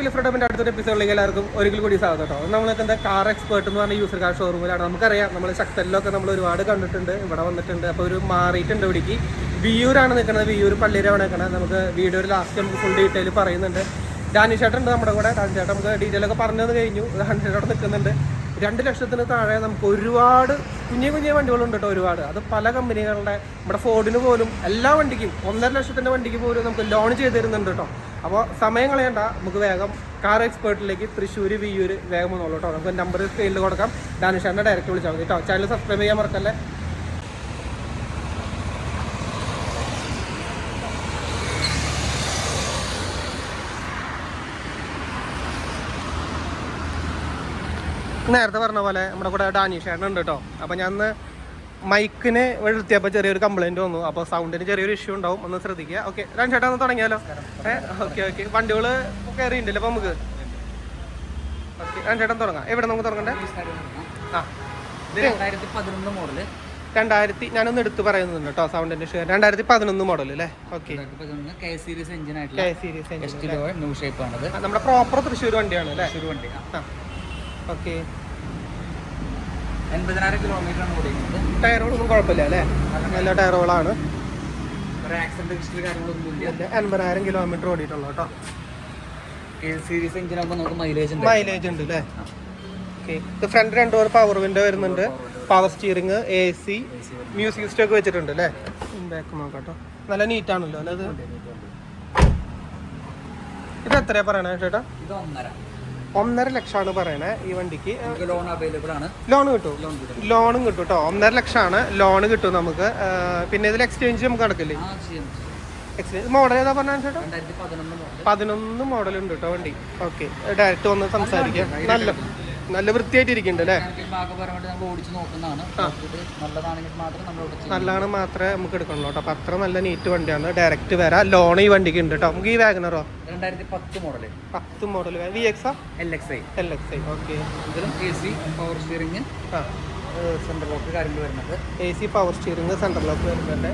വിൽഫ്രഡമിന്റെ അടുത്തൊരു എപ്പിസോഡിലേക്ക് എല്ലാവർക്കും ഒരിക്കൽ കൂടി സ്വാഗതം കേട്ടോ നമ്മൾ എന്താ കാർ എക്സ്പേർട്ട് എന്ന് പറഞ്ഞ യൂസർ കാർ ഷോറൂമിലാണ് നമുക്കറിയാം നമ്മൾ ശക്തലിലൊക്കെ നമ്മൾ ഒരുപാട് കണ്ടിട്ടുണ്ട് ഇവിടെ വന്നിട്ടുണ്ട്. അപ്പോൾ ഒരു മാറിയിട്ടുണ്ട് ഇവിടേക്ക്. വിയൂരാണ് നിൽക്കുന്നത് വിയൂർ പള്ളിയിലാണ് നിൽക്കുന്നത് നമുക്ക് വീഡിയോയിൽ ലാസ്റ്റ് നമുക്ക് ഫുൾ ഡീറ്റെയിൽ പറയുന്നുണ്ട്. ഡാനി ചേട്ടൻ ഉണ്ട് നമ്മുടെ കൂടെ. ഡാനി ചേട്ടൻ നമുക്ക് ഡീറ്റെയിൽ ഒക്കെ പറഞ്ഞു തന്നു കഴിഞ്ഞു. ഡാനി ചേട്ടൻ നിൽക്കുന്നുണ്ട് രണ്ട് ലക്ഷത്തിന് താഴെ നമുക്ക് ഒരുപാട് കുഞ്ഞു കുഞ്ഞു വണ്ടികളുണ്ട് കേട്ടോ ഒരുപാട്. അത് പല കമ്പനികളുടെ നമ്മുടെ ഫോർഡിന് പോലും എല്ലാ വണ്ടിക്കും ഒന്നര ലക്ഷത്തിന്റെ വണ്ടിക്ക് പോലും നമുക്ക് ലോൺ ചെയ്ത് തരുന്നുണ്ട് കേട്ടോ അപ്പോൾ സമയം കളയണ്ട. നമുക്ക് വേഗം കാർ എക്സ്പേർട്ടിലേക്ക് തൃശ്ശൂർ വിയൂർ വേഗം വന്നോളൂ കേട്ടോ. നമുക്ക് നമ്പർ സ്ക്രീനിൽ കൊടുക്കാം. ഡാനിഷാറിന്റെ ഡയറക്റ്റ് വിളിച്ചാൽ മതി കേട്ടോ. ചാനൽ സബ്സ്ക്രൈബ് ചെയ്യാൻ മറക്കല്ലേ? നേരത്തെ പറഞ്ഞ പോലെ നമ്മുടെ കൂടെ ഡാനിഷേട്ടൻ ഉണ്ട് കേട്ടോ. അപ്പം ഞാൻ മൈക്കിന് എത്തിയപ്പോൾ ചെറിയൊരു കംപ്ലൈന്റ് വന്നു. അപ്പോൾ സൗണ്ടിന് ചെറിയൊരു ഇഷ്യൂ ഉണ്ടാവും. ഒന്ന് ശ്രദ്ധിക്കുക. ഓക്കെ ചേട്ടാ ഒന്ന് തുടങ്ങിയാലോ? ഓക്കെ ഓക്കെ വണ്ടികൾ കയറിയിട്ടുണ്ടല്ലോ അപ്പോൾ നമുക്ക് ഓക്കെ ചേട്ടൻ തുടങ്ങാം. എവിടെ നമുക്ക് തുടങ്ങണ്ടേ? ആ. രണ്ടായിരത്തി പതിനൊന്ന് മോഡൽ. രണ്ടായിരത്തി ഞാനൊന്ന് എടുത്ത് പറയുന്നുണ്ട് കേട്ടോ സൗണ്ടിന്റെ ഷെയർ രണ്ടായിരത്തി പതിനൊന്ന് മോഡൽ അല്ലേ? ഓക്കെ നമ്മുടെ പ്രോപ്പർ തൃശ്ശൂർ വണ്ടിയാണ് അല്ലേ? ഓക്കെ എൺപതിനായിരം കിലോമീറ്റർ ആണ് ഓടിക്കുന്നത് ടയറുകളൊന്നും കുഴപ്പമില്ല അല്ലേ? നല്ല ടയറുകളാണ് ഒരു ആക്സിഡന്റ് ഹിസ്റ്ററി കാര്യങ്ങളൊന്നും ഇല്ല ഇതിന്റെ അൻപതിനായിരം കിലോമീറ്റർ ഓടിയിട്ടുള്ളൂ കേട്ടോ. സീരീസ് നമുക്ക് മൈലേജ് ഉണ്ട്. മൈലേജ് ഉണ്ട് അല്ലേ? ഓക്കെ ഇത് ഫ്രണ്ട് രണ്ട് പേർ പവർ വിൻഡോ വരുന്നുണ്ട്. Power steering A C music system ഒക്കെ വെച്ചിട്ടുണ്ട് അല്ലേ? ബാക്ക് നോക്കാം നല്ല നീറ്റ് ആണല്ലോ അല്ലേ ഇത്? ഇത് എത്രയാ പറയണേ ചേട്ടാ? ഇത് ഒന്നര. ഒന്നര ലക്ഷമാണ് പറയണേ ഈ വണ്ടിക്ക്. ലോൺ അവൈലബിൾ ആണ്. ലോൺ കിട്ടും. ലോണും കിട്ടും. കേട്ടോ ഒന്നര ലക്ഷമാണ്. ലോൺ കിട്ടും നമുക്ക്. പിന്നെ ഇതിൽ എക്സ്ചേഞ്ച് നമുക്ക് നടക്കില്ലേ? എക്സ്ചേഞ്ച് മോഡൽ ഏതാ പറഞ്ഞാൽ ചേട്ടാ? പതിനൊന്ന് മോഡൽ ഉണ്ട് കേട്ടോ വണ്ടി. ഓക്കെ ഡയറക്റ്റ് വന്ന് സംസാരിക്കാം. നല്ല നല്ല വൃത്തിയായിട്ട് ഇരിക്കുന്നുണ്ട് അല്ലേ ഞങ്ങൾക്ക് ഭാഗപരമായിട്ട് നമ്മൾ ഓടിച്ച് നോക്കുന്നതാണ്. ഇത് നല്ലതാണെങ്കിൽ മാത്രം നമ്മൾ ഇവിടെ ചെയ്യും നല്ലതാണ് മാത്രമേ നമുക്ക് എടുക്കണുള്ളൂ കേട്ടോ. അപ്പം അത്ര നല്ല നീറ്റ് വണ്ടിയാണ്. ഡയറക്റ്റ് വരാം ലോൺ ഈ വണ്ടിക്ക് ഉണ്ട് കേട്ടോ. നമുക്ക് ഈ വാഗനറോ രണ്ടായിരത്തി പത്ത് മോഡൽ പത്ത് മോഡൽ വി എക്സ് ആ? L X I L X I okay ഇതിലും എ സി പവർ സ്റ്റിയറിംഗ് ആ. സെൻട്രൽ ലോക്ക് കാര്യങ്ങൾ വരുന്നത്. A C power steering central lock വരുന്നുണ്ട്.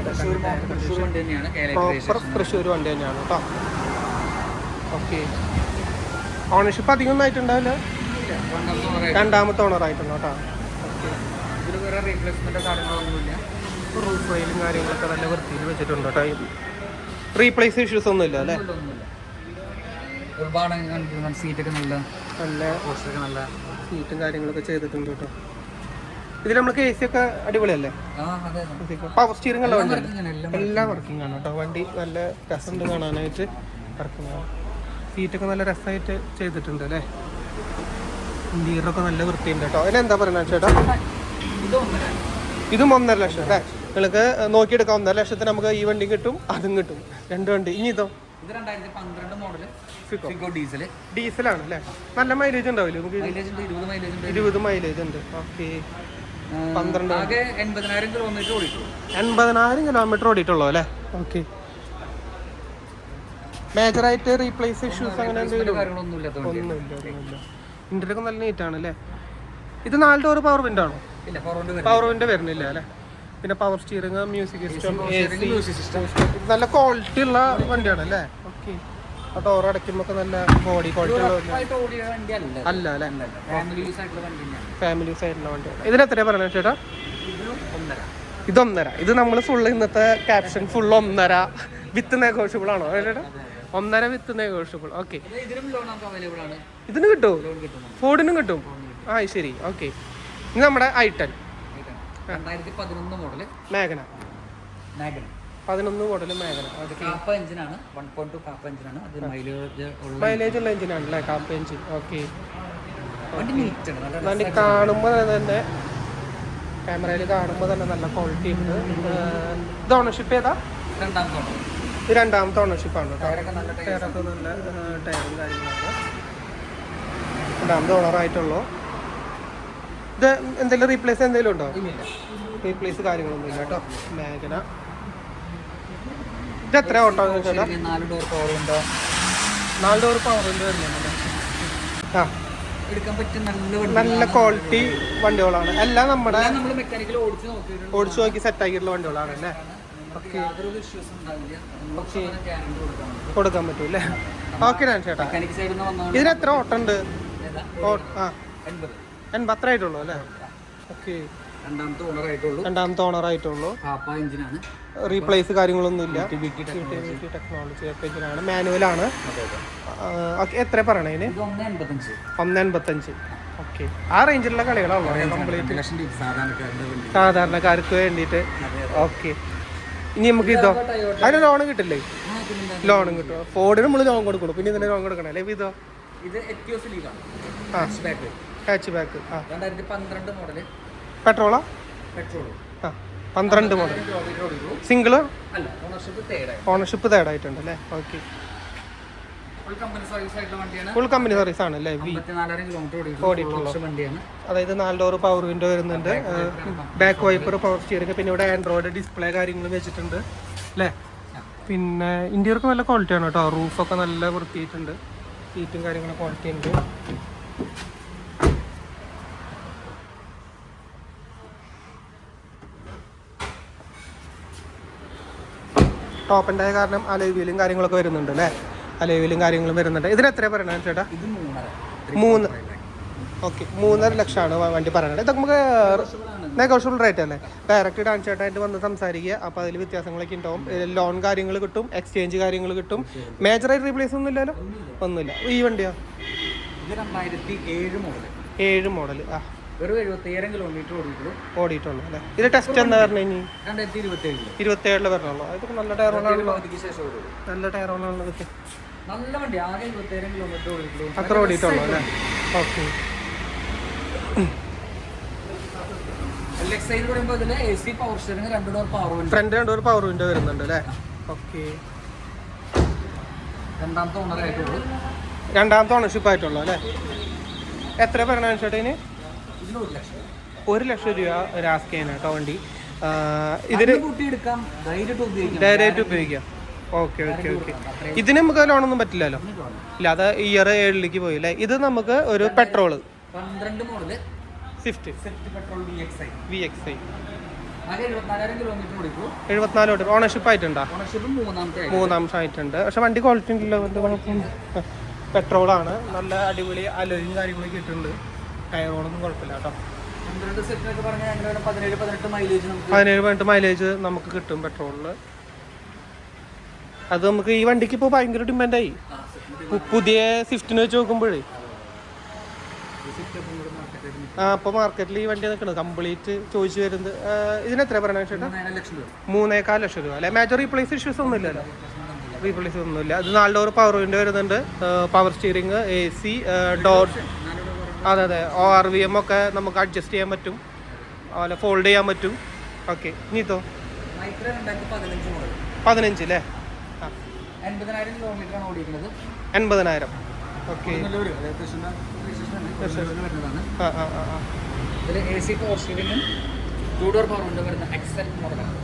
തൃശ്ശൂർ വണ്ടി തന്നെയാണ്. പ്രോപ്പർ തൃശ്ശൂർ വണ്ടി തന്നെയാണ് കേട്ടോ. ഓക്കെ ഓണർഷിപ്പ് അധികം ഒന്നും ആയിട്ടുണ്ടാവില്ല രണ്ടാമത്തെ ഓണർ ആയിട്ടുണ്ട് കേട്ടോ. ഓക്കെ വേറെ റീപ്ലേസ്മെന്റ് കാര്യങ്ങളൊന്നുമില്ല. റൂഫ് റെയിലും കാര്യങ്ങളൊക്കെ നല്ല വൃത്തിയിൽ വെച്ചിട്ടുണ്ട് കേട്ടോ. റീപ്ലേസ് ഇഷ്യൂസ് ഒന്നും ഇല്ല അല്ലേ? ഒന്നുമില്ല ഒരുപാട് സീറ്റൊക്കെ നല്ല നല്ല പോസ്റ്ററൊക്കെ നല്ല സീറ്റും കാര്യങ്ങളൊക്കെ ചെയ്തിട്ടുണ്ട് കേട്ടോ. ഇതിൽ നമുക്ക് എ സി ഒക്കെ അടിപൊളിയല്ലേ? പവർ സ്റ്റിയറിംഗ് ഉള്ള വണ്ടി എല്ലാം വർക്കിംഗ് ആണ്. കേട്ടോ. വണ്ടി നല്ല രസമുണ്ട് കാണാനായിട്ട്. വർക്കിംഗ് ആണ്. സീറ്റൊക്കെ നല്ല രസമായിട്ട് ചെയ്തിട്ടുണ്ട് അല്ലേ? ഇന്റീരിയറൊക്കെ നല്ല വൃത്തിയുണ്ട് കേട്ടോ. അതിനെന്താ പറയുന്നത് ചേട്ടാ ഇത് ഒന്നര ലക്ഷം അല്ലേ? നിങ്ങൾക്ക് നോക്കിയെടുക്കാം. ഒന്നര ലക്ഷത്തിന് നമുക്ക് ഈ വണ്ടി കിട്ടും അതും കിട്ടും. രണ്ട് വണ്ടി. ഇനി ഇതോ? ഇത് രണ്ടായിരത്തി പന്ത്രണ്ട് മോഡൽ ഫിക്കോ ഡീസൽ ഡീസലാണ് അല്ലേ നല്ല മൈലേജ് ഉണ്ടാവില്ലേ നമുക്ക് ഇരുപത് മൈലേജ് ഉണ്ട്. ഇരുപത് മൈലേജ് ഉണ്ട്. ഓക്കെ പന്ത്രണ്ട് ആകെ എൺപതിനായിരം കിലോമീറ്റർ ഓടിട്ടുള്ളൂ എൺപതിനായിരം കിലോമീറ്റർ ഓടിയിട്ടുള്ളൂ അല്ലേ? ഓക്കെ മേജറായിട്ട് റീപ്ലേസ് ഇഷ്യൂസ് അങ്ങനെ എന്തെങ്കിലും? ഒന്നുമില്ല ഒന്നുമില്ല. ഇന്റർവ്യൂ നല്ല നീറ്റ് ആണ് അല്ലേ ഇത് നാല് ഡോർ പവർ വിൻഡോ ആണോ? പവർ വിൻഡോ വരുന്നില്ല. അല്ലേ? പിന്നെ പവർ സ്റ്റിയറിംഗ് മ്യൂസിക് സിസ്റ്റം നല്ല ക്വാളിറ്റി ഉള്ള വണ്ടിയാണ് അല്ലേ? ഓക്കെ ആ ഡോർ അടയ്ക്കുമ്പോൾ നല്ല ബോഡി ക്വാളിറ്റി ഉള്ള അല്ല അല്ല. ഫാമിലി യൂസ് ആയിട്ടുള്ള സൈഡിലുള്ള വണ്ടിയാണ് ഇതിന് എത്രയാ പറയുന്നത് ചേട്ടാ? ഇതൊന്നര. ഇത് നമ്മൾ ഫുൾ ഇന്നത്തെ ക്യാപ്ഷൻ ഫുൾ ഒന്നര. വിത്ത് നെഗോഷ്യബിൾ ആണോ ചേട്ടാ? ഒന്നര വിത്ത് നെഗോഷ്യബിൾ ഓക്കെ ഇത് ഇതിനും കിട്ടും ഫോർഡിനും കിട്ടും? ആ ശരി. ഓക്കെ ഇത് നമ്മുടെ ഐട്ടൻ. മേഘന. പതിനൊന്ന് മോഡൽ മേഘന. മൈലേജ് ഉള്ള എഞ്ചിനാണ് അല്ലേ? കാപ്പ് എഞ്ചിൻ ഓക്കെ വണ്ടി കാണുമ്പോൾ തന്നെ ക്യാമറയിൽ കാണുമ്പോൾ തന്നെ നല്ല ക്വാളിറ്റി ഉണ്ട്. ഇത് ഓണർഷിപ്പ് ഏതാ? രണ്ടാമത്തെ ഇത് രണ്ടാമത്തെ ഓണർഷിപ്പാണ് ടയറൊക്കെ നല്ല ടയറും കാര്യങ്ങളാണ്. രണ്ടാമത്തെ ഓണറായിട്ടുള്ളൂ ഇത് എന്തെങ്കിലും റീപ്ലേസ് എന്തെങ്കിലും ഉണ്ടോ? റീപ്ലേസ് കാര്യങ്ങളൊന്നും ഇല്ല കേട്ടോ. മേഘന ഇത് എത്ര ഓട്ടോ നാല് ഡോർ പവർ ഉണ്ടോ? നാല് ഡോർ പവറിന്റെ വരുന്നുണ്ട് ആ. എടുക്കാൻ പറ്റിയ നല്ല നല്ല ക്വാളിറ്റി വണ്ടികളാണ്. എല്ലാം നമ്മുടെ ഓടിച്ചു നോക്കി സെറ്റ് ആക്കിയിട്ടുള്ള വണ്ടികളാണ് അല്ലേ? കൊടുക്കാൻ പറ്റും. അല്ലേ ഓക്കെ ഞാൻ ചേട്ടാ. ഇതിന് എത്ര ഓട്ടുണ്ട്? ആ. എൺപത്. എൺപത് അത്ര ആയിട്ടുള്ളൂ അല്ലേ? ഓക്കെ രണ്ടാമത്തെ ഓണർ ആയിട്ടുള്ളൂ. റീപ്ലേസ് കാര്യങ്ങളൊന്നും ഇല്ല. ടെക്നോളജി ഒക്കെ എഞ്ചിനാണ് മാനുവലാണ് എത്ര പറയണേ ഇതിന്? ഇത് ഒന്ന് എൺപത്തഞ്ച്. ഓക്കെ ആ റേഞ്ചിലുള്ള കളികളാണല്ലോ കംപ്ലീറ്റ് സാധാരണക്കാർക്ക് വേണ്ടിയിട്ട്. ഓക്കെ ഇനി നമുക്ക് ഇതോ? അതിന് ലോൺ കിട്ടില്ലേ? ലോണും കിട്ടും ഫോർഡിന് നമ്മൾ ലോൺ കൊടുക്കണം പിന്നെ ഇതിന് ലോൺ കൊടുക്കണം അല്ലേ? ഇതോ? ഇത് ഹാച്ച് ബാക്ക് ആ. പന്ത്രണ്ട് മോഡൽ പെട്രോളാ പെട്രോൾ ആ. പന്ത്രണ്ട് മോഡൽ സിംഗിൾ ഓണർഷിപ്പ് തേർഡായിട്ടുണ്ട് അല്ലേ ഓക്കെ ഫുൾ കമ്പനി സർവീസ് ആണ് അല്ലേ? ഓടിയിട്ടുള്ള അതായത് നാല് ഡോർ പവർ വിൻഡോ വരുന്നുണ്ട്. ബാക്ക് വൈപ്പർ പവർ സ്റ്റിയറിംഗ് പിന്നെ ഇവിടെ ആൻഡ്രോയിഡ് ഡിസ്പ്ലേ കാര്യങ്ങളും വെച്ചിട്ടുണ്ട്. അല്ലേ? പിന്നെ ഇന്ത്യർക്ക് നല്ല ക്വാളിറ്റി ആണ് കേട്ടോ. റൂഫൊക്കെ നല്ല വൃത്തിയായിട്ടുണ്ട്. സീറ്റും കാര്യങ്ങളും ക്വാളിറ്റി ഉണ്ട്. ടോപ്പിന്റെ കാരണം കാരണം അലൈവീലും കാര്യങ്ങളൊക്കെ വരുന്നുണ്ട് അല്ലേ? അലൈവീലും കാര്യങ്ങളും വരുന്നുണ്ട്. ഇതിന് എത്ര പറയണേ ചേട്ടാ? മൂന്ന്. ഓക്കെ. മൂന്നര ലക്ഷമാണ് വണ്ടി പറയണത്. ഇതൊക്കെ നമുക്ക് നെഗോഷ്യബിൾ റേറ്റ് അല്ലേ? ഡയറക്റ്റ് ഡാൻസ് ചേട്ടായിട്ട് വന്ന് സംസാരിക്കുക. അപ്പോൾ അതിൽ വ്യത്യാസങ്ങളൊക്കെ ഉണ്ടാവും. ലോൺ കാര്യങ്ങൾ കിട്ടും. എക്സ്ചേഞ്ച് കാര്യങ്ങൾ കിട്ടും. മേജറായിട്ട് റീപ്ലേസ് ഒന്നും ഇല്ലല്ലോ ഒന്നുമില്ല. ഈ വണ്ടിയോ? ഏഴ് മോഡൽ ആ. വെറും എഴുപത്തിയേഴ് കിലോമീറ്റർ ഓടിയിട്ടുള്ളൂ. ഓടിയിട്ടുള്ളൂ അല്ലേ? ഇത് ടെസ്റ്റ് എന്താ പറഞ്ഞു രണ്ടായിരത്തി ഇരുപത്തി ഏഴിൽ വരണുള്ളൂ. അതൊക്കെ നല്ല ഓടുള്ളൂ നല്ല ടയർ ഇതൊക്കെ. നല്ല വണ്ടി ആകെ എഴുപത്തിയേഴ് കിലോമീറ്റർ ഓടിയിട്ടുള്ളൂ. അത്ര ഓടിയിട്ടുള്ളൂ അല്ലേ? ഓക്കെ. ഫ്രണ്ട് രണ്ട് ഡോർ പവർ വിൻഡോ വരുന്നുണ്ട് അല്ലേ? ഓക്കെ. രണ്ടാമത്തെ ഓണർഷിപ്പ് ആയിട്ടുള്ളൂ. അല്ലേ? എത്ര പറയണ ചേട്ടന്? ഒരു ലക്ഷം. ഒരു രൂപ രാസ്കേന കേട്ടോ വണ്ടി. ഇതിന് ഡയറക്റ്റ് ഉപയോഗിക്കാം. Okay okay okay. ഇതിന് നമുക്ക് ലോണൊന്നും പറ്റില്ലല്ലോ. ഇല്ല അത് ഇയർ ഏഴിലേക്ക് പോയി അല്ലേ? ഇത് നമുക്ക് ഒരു പെട്രോൾ പന്ത്രണ്ട് model Swift petrol X I V X I എഴുപത്തിനാല് ഓണർഷിപ്പ് ആയിട്ടുണ്ടോ? ഓണർഷിപ്പ് മൂന്നാമത്തെ ആയി മൂന്നാം ആയിട്ടുണ്ട് പക്ഷെ വണ്ടി ക്വാളിറ്റി ഉണ്ടല്ലോ വണ്ടി കുഴപ്പമൊന്നും പെട്രോളാണ് നല്ല അടിപൊളി അലോയും കാര്യങ്ങളൊക്കെ ഇട്ടിട്ടുണ്ട്. ടയറോളൊന്നും കുഴപ്പമില്ല കേട്ടോ. പതിനേഴ് പതിനെട്ട് മൈലേജ് നമുക്ക് പതിനേഴ് പതിനെട്ട് മൈലേജ് നമുക്ക് കിട്ടും പെട്രോളിൽ അത് നമുക്ക് ഈ വണ്ടിക്ക് ഇപ്പോൾ ഭയങ്കര ഡിമാൻഡായി പുതിയ സ്വിഫ്റ്റിന് വെച്ച് നോക്കുമ്പോഴേ. ആ അപ്പോൾ മാർക്കറ്റിൽ ഈ വണ്ടി നിൽക്കുന്നത് കംപ്ലീറ്റ് ചോദിച്ചു വരുന്നത് ഇതിന് എത്ര പറയണ ചേട്ടാ? മൂന്നേക്കാൽ ലക്ഷം രൂപ. മൂന്നേകാൽ ലക്ഷം രൂപ അല്ലെ? മേജർ റീപ്ലേസ് ഇഷ്യൂസ് ഒന്നും ഇല്ലല്ലോ റീപ്ലേസ് ഒന്നുമില്ല. അത് നാല് ഡോർ പവർ വിൻഡോ വരുന്നുണ്ട്. Power steering A C door അതെ അതെ. ഒ ആർ വി എം ഒക്കെ നമുക്ക് അഡ്ജസ്റ്റ് ചെയ്യാൻ പറ്റും. അതുപോലെ ഫോൾഡ് ചെയ്യാൻ പറ്റും. ഓക്കെ നീത്തോ മൈക്ര രണ്ടായിരത്തി പതിനഞ്ച് മോഡൽ പതിനഞ്ച് അല്ലേ ആ എൺപതിനായിരം ഓടിക്കുന്നത് എൺപതിനായിരം okay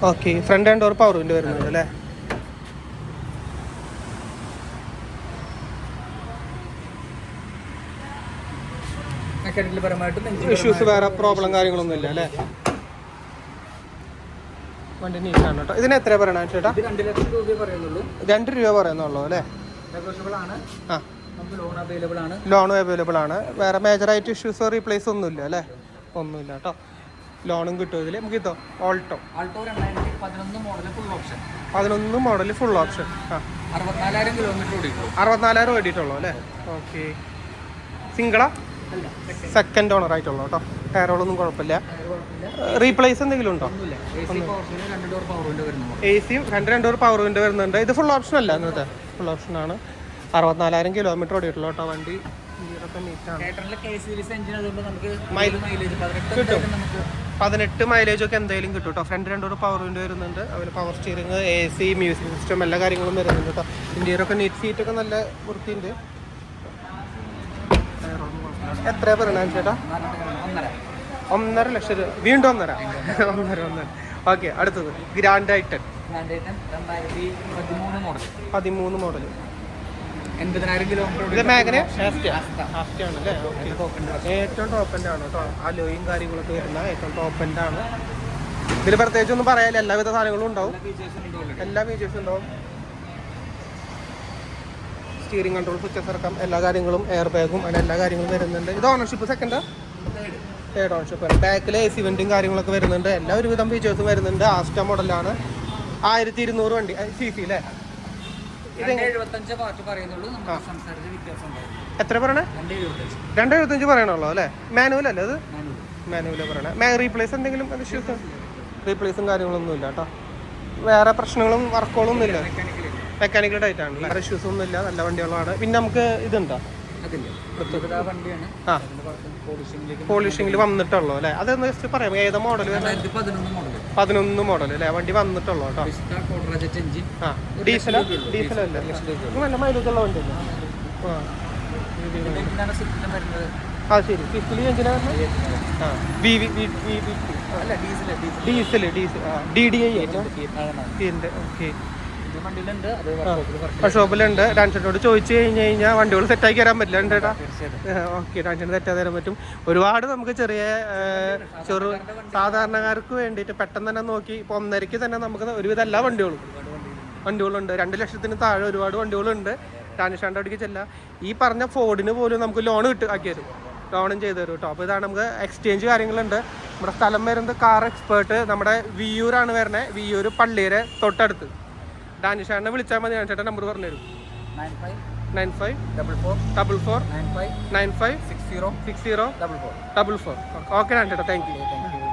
okay front and door power window വരുന്നുണ്ട് അല്ലേ? മെക്കാനിക്കൽ പരമായിട്ടും ഇഷ്യൂസ് വേറെ പ്രോബ്ലം കാര്യങ്ങളൊന്നും ഇല്ല അല്ലേ? വണ്ടി നീറ്റാണ് കേട്ടോ. ഇതിന് എത്ര പറയണ ചേട്ടാ? രണ്ട് ലക്ഷം രൂപ പറയുന്നുള്ളൂ. രണ്ട് രൂപ പറയുന്നുള്ളൂ അല്ലേ? ആ. ലോൺ അവൈലബിൾ ആണ്. ലോണും അവൈലബിൾ ആണ്. വേറെ മേജറായിട്ട് ഇഷ്യൂസോ റീപ്ലേസ് ഒന്നുമില്ല അല്ലേ? ഒന്നുമില്ല കേട്ടോ. ലോണും കിട്ടും ഇതിൽ നമുക്ക് ഇതോ ഓൾട്ടോ ഓൾട്ടോ രണ്ടായിരത്തി പതിനൊന്ന് മോഡൽ ഫുൾ ഓപ്ഷൻ പതിനൊന്ന് മോഡൽ ഫുൾ ഓപ്ഷൻ ആ. അറുപത്തിനാലായിരം കിലോമീറ്റർ അറുപത്തിനാലായിരം ഓടിയിട്ടുള്ളൂ അല്ലേ? ഓക്കെ സിംഗിളാ സെക്കൻഡ് ഓണർ ആയിട്ടുള്ളൂ കേട്ടോ. ടയറുകളൊന്നും കുഴപ്പമില്ല. റീപ്ലേസ് എന്തെങ്കിലും ഉണ്ടോ? എ സിയും പവർ രണ്ട് ഡോർ പവർ വിൻഡോ രണ്ട് രണ്ട് വരുന്നുണ്ട്. ഇത് ഫുൾ ഓപ്ഷൻ അല്ല ഇന്നത്തെ. ഫുൾ ഓപ്ഷൻ ആണ്. അറുപത്തിനാലായിരം കിലോമീറ്റർ ഓടിയിട്ടുള്ളൂ കേട്ടോ വണ്ടി. പതിനെട്ട് മൈലേജ് ഒക്കെ എന്തായാലും കിട്ടും കേട്ടോ. ഫ്രണ്ട് രണ്ടോട് പവർ വിൻഡോ വരുന്നുണ്ട്. അതുപോലെ power steering A C music system എല്ലാ കാര്യങ്ങളും വരുന്നുണ്ട് കേട്ടോ. ഇന്ത്യയിലൊക്കെ നീറ്റ് സീറ്റൊക്കെ നല്ല വൃത്തിയുണ്ട്. എത്ര പറയണ ചേട്ടാ ഒന്നര ലക്ഷം രൂപ. വീണ്ടും ഒന്നര? ഒന്നര ഒന്നര. ഓക്കെ അടുത്തത്. ഗ്രാൻഡ് ഐറ്റൻ പതിമൂന്ന് മോഡൽ എൺപതിനായിരം കിലോമീറ്റർ ഇത് മേഖല? ആണ് അല്ലേ ഓക്കെ ഏറ്റവും ടോപ്പ് എന്റെ ആണ് കേട്ടോ. അലോയും കാര്യങ്ങളൊക്കെ വരുന്ന ഏറ്റവും ടോപ്പ് എന്റെ ആണ്. ഇതിൽ പ്രത്യേകിച്ച് ഒന്നും പറയാനില്ല. എല്ലാവിധ സാധനങ്ങളും ഉണ്ടാവും. എല്ലാ ഫീച്ചേഴ്സും ഉണ്ട് എല്ലാ ഫീച്ചേഴ്സും ഉണ്ടാവും. സ്റ്റിയറിംഗ് കൺട്രോൾ സ്വിച്ചസ് ഇറക്കാം. എല്ലാ കാര്യങ്ങളും എയർ ബാഗും അങ്ങനെ എല്ലാ കാര്യങ്ങളും വരുന്നുണ്ട്. ഇത് ഓണർഷിപ്പ് സെക്കൻഡ് തേർഡ് ഓണർഷിപ്പ് ആണ്. ബാക്കിൽ എ സി വെന്റും കാര്യങ്ങളൊക്കെ വരുന്നുണ്ട്. എല്ലാ ഒരുവിധം ഫീച്ചേഴ്സും വരുന്നുണ്ട്. ആസ്റ്റ മോഡലാണ് ആയിരത്തി ഇരുന്നൂറ് വണ്ടി. സി സി അല്ലേ എത്ര പറയണേ? രണ്ട് എഴുപത്തഞ്ച് പറയണല്ലോ പറയണുള്ളൂ അല്ലേ? മാനുവൽ അല്ലേ അത്? മാനുവൽ പറയണേ. മേ റീപ്ലേസ് എന്തെങ്കിലും ഇഷ്യൂസ് റീപ്ലേസും കാര്യങ്ങളൊന്നും ഇല്ല കേട്ടോ. വേറെ പ്രശ്നങ്ങളും വർക്കുകളൊന്നും ഇല്ല. മെക്കാനിക്കൽ ടൈറ്റ് ആണ് വേറെ ഇഷ്യൂസ് ഒന്നും ഇല്ല നല്ല വണ്ടികളാണ് പിന്നെ നമുക്ക് ഇതുണ്ടോ പോളിഷിങ്ങിൽ വന്നിട്ടുള്ളൂ അല്ലേ? അത് ജസ്റ്റ് പറയാം ഏത് മോഡൽ പതിനൊന്ന് മോഡൽ അല്ലേ? വണ്ടി വന്നിട്ടുള്ളൂ കേട്ടോ. ആ. ഡീസലാ നല്ല മൈലേജ് ഉള്ള വണ്ടി അല്ലേ? ആ. ശരി. ഫിഫ്റ്റിൽ എഞ്ചിനാണ് ആ. ബി വി അല്ല diesel diesel diesel diesel D D I. Okay work ഡാൻസറിനോട് ചോദിച്ചു കഴിഞ്ഞ് കഴിഞ്ഞാൽ വണ്ടികൾ സെറ്റാക്കി തരാൻ പറ്റില്ല ചേട്ടാ. ഓക്കെ ഡാൻസിന് സെറ്റാക്കി തരാൻ പറ്റും. ഒരുപാട് നമുക്ക് ചെറിയ ചെറു സാധാരണക്കാർക്ക് വേണ്ടിയിട്ട് പെട്ടെന്ന് തന്നെ നോക്കി ഇപ്പോൾ ഒന്നരയ്ക്ക് തന്നെ നമുക്ക് ഒരുവിധം എല്ലാ വണ്ടികളും വണ്ടികളുണ്ട്. രണ്ട് ലക്ഷത്തിന് താഴെ ഒരുപാട് വണ്ടികളുണ്ട്. ഡാനിഷാന്റെ അവിടേക്ക് ചെല്ലാം. ഈ പറഞ്ഞ ഫോർഡിന് പോലും നമുക്ക് ലോൺ കിട്ടും ആക്കി തരും. ലോണും ചെയ്തു തരും കേട്ടോ അപ്പോൾ ഇതാണ് നമുക്ക് എക്സ്ചേഞ്ച് കാര്യങ്ങളുണ്ട്. നമ്മുടെ സ്ഥലം വരുന്നത് കാർ എക്സ്പേർട്ട് നമ്മുടെ വിയൂരാണ് വരുന്നത് വിയൂർ പള്ളിയുടെ തൊട്ടടുത്ത്. ഡാനിഷാനെ വിളിച്ചാൽ മതി. ഡാനിഷേട്ടൻ നമ്പർ പറഞ്ഞു തരും nine five double four double four nine five nine five six zero six zero double four double four okay ഡാനിഷേട്ടാ thank you thank U